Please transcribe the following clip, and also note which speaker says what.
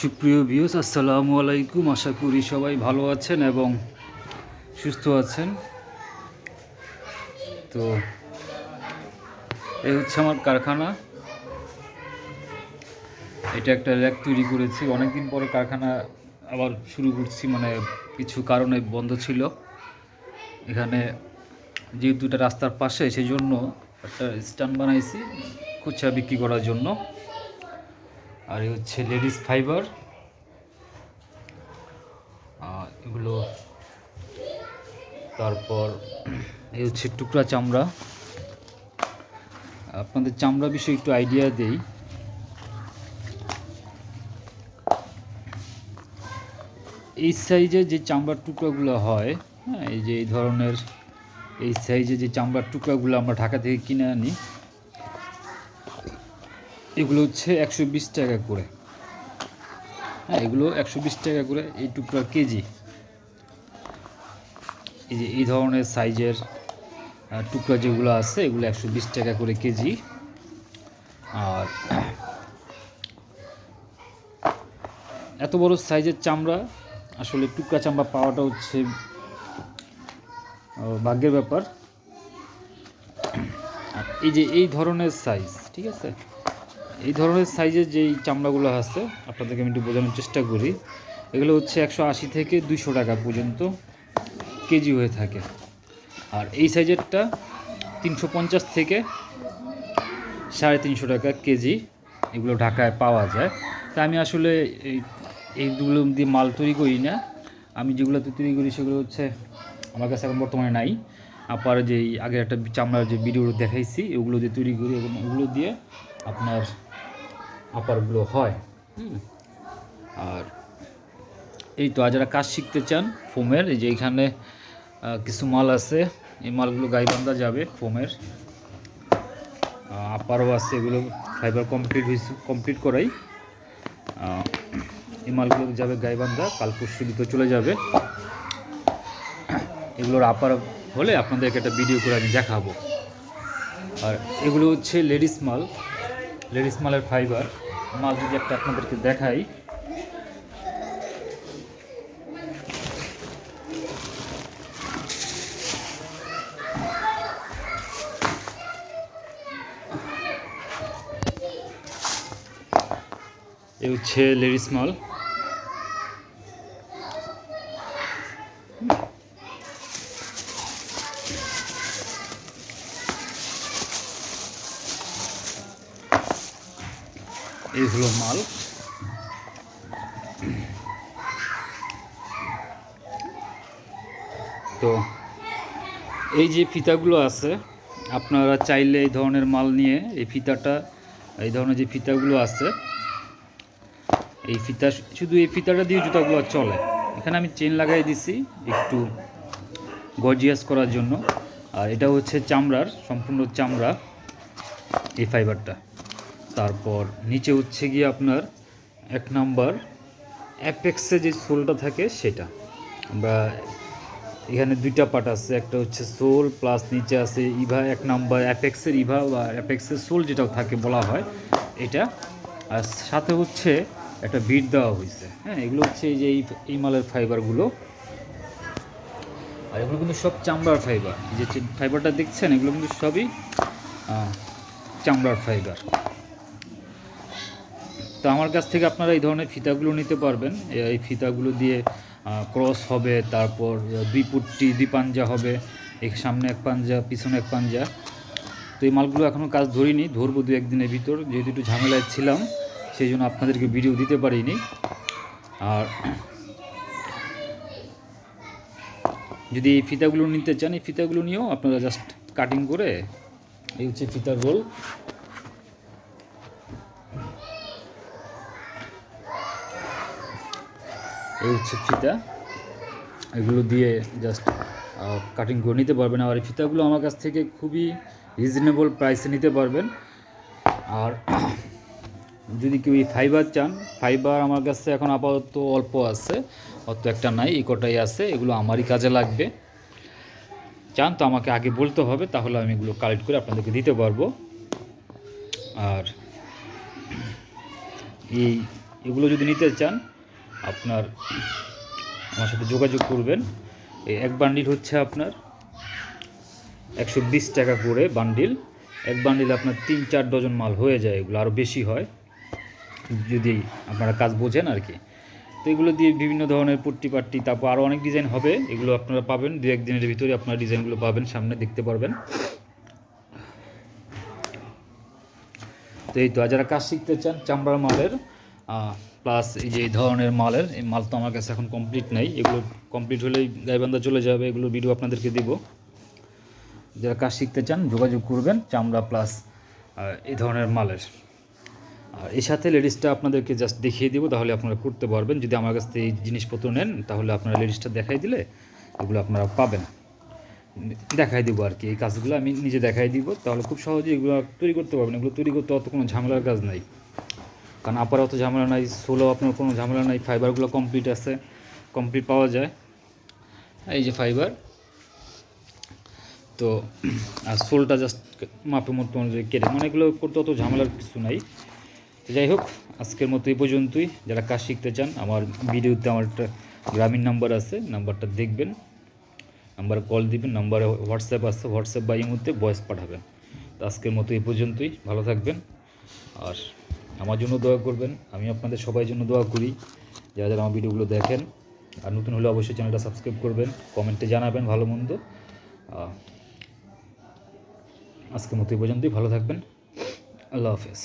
Speaker 1: সুপ্রিয় ভিউস আসসালামু আলাইকুম। আশা করি সবাই ভালো আছেন এবং সুস্থ আছেন। তো, এই হচ্ছে আমার কারখানা। এটা একটা র্যাক তৈরি করেছি। অনেকদিন পরে কারখানা আবার শুরু করছি মানে কিছু কারণে বন্ধ ছিল। এখানে যেহেতু এটা রাস্তার পাশে সেই জন্য একটা স্ট্যান্ড বানাইছি, খুচরা বিক্রি করার জন্য। আর এই হচ্ছে লেডিস ফাইবার। এগুলো তারপর এই হচ্ছে টুকরা চামড়া। আপনাদের চামড়া বিষয়ে একটু আইডিয়া দেই। এই সাইজে যে চামড়ার টুকরাগুলো হয় হ্যাঁ এই যে এই ধরনের এই সাইজে যে চামড়ার টুকরাগুলো আমরা ঢাকা থেকে কিনে আনি এগুলো হচ্ছে একশো বিশ টাকা করে। হ্যাঁ এগুলো একশো বিশ টাকা করে এই টুকরা কেজি। এই যে এই ধরনের সাইজের টুকরা যেগুলো আছে, এগুলো একশো বিশ টাকা করে কেজি। আর এত বড় সাইজের চামড়া, আসলে টুকরা চামড়া পাওয়াটা হচ্ছে ভাগ্যের ব্যাপার। আর এই যে এই ধরনের সাইজ, ঠিক আছে? এই ধরনের সাইজের যেই চামড়াগুলো আছে, আপনাদেরকে আমি একটু বোঝানোর চেষ্টা করি, এগুলো হচ্ছে একশো আশি থেকে দুইশো টাকা পর্যন্ত কেজি হয়ে থাকে। আর এই সাইজেরটা তিনশো পঞ্চাশ থেকে সাড়ে তিনশো টাকা কেজি এগুলো ঢাকায় পাওয়া যায়। তা আমি আসলে এই, এইগুলো দিয়ে মাল তৈরি করি না। আমি যেগুলোতে তৈরি করি সেগুলো হচ্ছে আমার কাছে এখন বর্তমানে নাই। আপার যে আগের একটা চামড়ার যে ভিডিও দেখাইছি, ওগুলো দিয়ে তৈরি করি এবং ওগুলো দিয়ে আপনার আপারগুলো হয়। আর এই তো আর যারা কাজ শিখতে চান ফোমের, এই যে এখানে কিছু মাল আছে, এই মালগুলো গাইবান্ধা যাবে ফোমের। আপারও আছে এগুলো ফাইবার কমপ্লিট হয়েছে কমপ্লিট করাই। এই মালগুলো যাবে গাইবান্ধা, কাল পরশু ভিতরে চলে যাবে। এগুলোর আপার হলে আপনাদেরকে একটা ভিডিও করে আমি দেখাবো। আর এগুলো হচ্ছে লেডিস মাল, লেডিস মালের ফাইবার মাল যদি একটা আপনাদেরকে দেখাই। এ হচ্ছে লেডিস মাল। এই হলো মাল। তো এই যে ফিতাগুলো আছে, আপনারা চাইলে এই ধরনের মাল নিয়ে এই ফিতাটা, এই ধরনের যে ফিতাগুলো আছে, এই ফিতা, শুধু এই ফিতাটা দিয়ে জুতাগুলো চলে। এখানে আমি চেন লাগাই দিছি একটু গর্জিয়াস করার জন্য। আর এটা হচ্ছে চামড়ার, সম্পূর্ণ চামড়া এই ফাইবারটা তারপর নিচে হচ্ছে গিয়ে আপনার এক নাম্বার, অ্যাপেক্সে যে সোলটা থাকে সেটা। আমরা এখানে দুইটা পার্ট আছে, একটা হচ্ছে সোল, প্লাস নিচে আছে ইভা, এক নাম্বার অ্যাপেক্সের ইভা বা অ্যাপেক্সের সোল যেটা থাকে বলা হয়, এটা। আর সাথে হচ্ছে একটা বিট দেওয়া হয়েছে হ্যাঁ এগুলো হচ্ছে এই যে এই মালের ফাইবারগুলো। আর এগুলো কিন্তু সব চামড়ার ফাইবার যে ফাইবারটা দেখছেন, এগুলো কিন্তু সবই চামড়ার ফাইবার। তো আমার কাছ থেকে আপনারা এই ধরনের ফিতাগুলো নিতে পারবেন। এই ফিতাগুলো দিয়ে ক্রস হবে, তারপর দুই পুট্টি দুই পাঞ্জা হবে এই সামনে এক পাঞ্জা, পিছনে এক পাঞ্জা। তো এই মালগুলো এখনও কাজ ধরিনি, ধরবো দু একদিনের ভিতর। যেহেতু একটু ঝামেলায় ছিলাম, সেই জন্য আপনাদেরকে ভিডিও দিতে পারিনি। আর যদি এই ফিতাগুলো নিতে চান, এই ফিতাগুলো নিয়েও আপনারা জাস্ট কাটিং করে, এই হচ্ছে ফিতার রোল। এই হচ্ছে ফিতা এগুলো দিয়ে জাস্ট কাটিং করে নিতে পারবেন। আর এই ফিতাগুলো আমার কাছ থেকে খুবই রিজনেবল প্রাইসে নিতে পারবেন। আর যদি কেউ এই ফাইবার চান ফাইবার আমার কাছে এখন আপাতত অল্প আছে, অত একটা নাই, এই আছে, এগুলো আমারই কাজে লাগবে। চান তো আমাকে আগে বলতে হবে, তাহলে আমি এগুলো কালেক্ট করে আপনাদেরকে দিতে পারব। আর এই, এগুলো যদি নিতে চান আপনার আমার সাথে যোগাযোগ করবেন। এই এক বান্ডিল হচ্ছে আপনার একশো বিশ টাকা করে বান্ডিল এক বান্ডিল আপনার তিন চার ডজন মাল হয়ে যায়, এগুলো আরও বেশি হয়, যদি আপনারা কাজ বোঝেন আর কি। তো এগুলো দিয়ে বিভিন্ন ধরনের পট্টি পাট্টি, তারপর আরও অনেক ডিজাইন হবে, এগুলো আপনারা পাবেন। দু একদিনের ভিতরে আপনারা ডিজাইনগুলো পাবেন, সামনে দেখতে পারবেন। তো এই তো যারা কাজ শিখতে চান চামড়ার মালের প্লাস এই যে এই ধরনের মালের, এই মাল তো আমার কাছে এখন কমপ্লিট নেই। এগুলো কমপ্লিট হলেই গাইবান্ধা চলে যাবে, এগুলো ভিডিও আপনাদেরকে দিব। যারা কাজ শিখতে চান, যোগাযোগ করবেন চামড়া প্লাস এই ধরনের মালের। আর এর সাথে লেডিসটা আপনাদেরকে জাস্ট দেখিয়ে দিব, তাহলে আপনারা করতে পারবেন। যদি আমার কাছ থেকে এই জিনিসপত্র নেন, তাহলে আপনারা লেডিসটা দেখাই দিলে এগুলো আপনারা পাবেন। দেখাই দিব আর কি, এই কাজগুলো আমি নিজে দেখাই দিব। তাহলে খুব সহজে এগুলো তৈরি করতে পারবেন এগুলো তৈরি করতে অত কোনো ঝামেলার কাজ নাই। কারণ আপার অত ঝামেলা নাই সোলো আপনার কোনো ঝামেলা নাই ফাইবারগুলো কমপ্লিট আছে কমপ্লিট পাওয়া যায়। এই যে ফাইবার তো, আর সোলটা জাস্ট মাপের মতো অনুযায়ী কেটে মানে এগুলো করতে অত ঝামেলার কিছু নাই। তো যাই হোক, আজকের মতো এই পর্যন্তই। যারা কাজ শিখতে চান, আমার ভিডিওতে আমার একটা গ্রামীণ নাম্বার আছে, নাম্বারটা দেখবেন। নাম্বারে কল দিবেন, নাম্বারে হোয়াটসঅ্যাপ আছে হোয়াটসঅ্যাপ বা ইমোতে ভয়েস পাঠাবেন। তো আজকের মতো এই পর্যন্তই, ভালো থাকবেন। আর আমার জন্য দোয়া করবেন, আমি আপনাদের সবাই জন্য দোয়া করি, যারা যারা আমার ভিডিওগুলো দেখেন। আর নতুন হলে অবশ্যই চ্যানেলটা সাবস্ক্রাইব করবেন, কমেন্টে জানাবেন ভালো মন্দ। আজকের মতো এই পর্যন্তই, ভালো থাকবেন, আল্লাহ হাফেজ।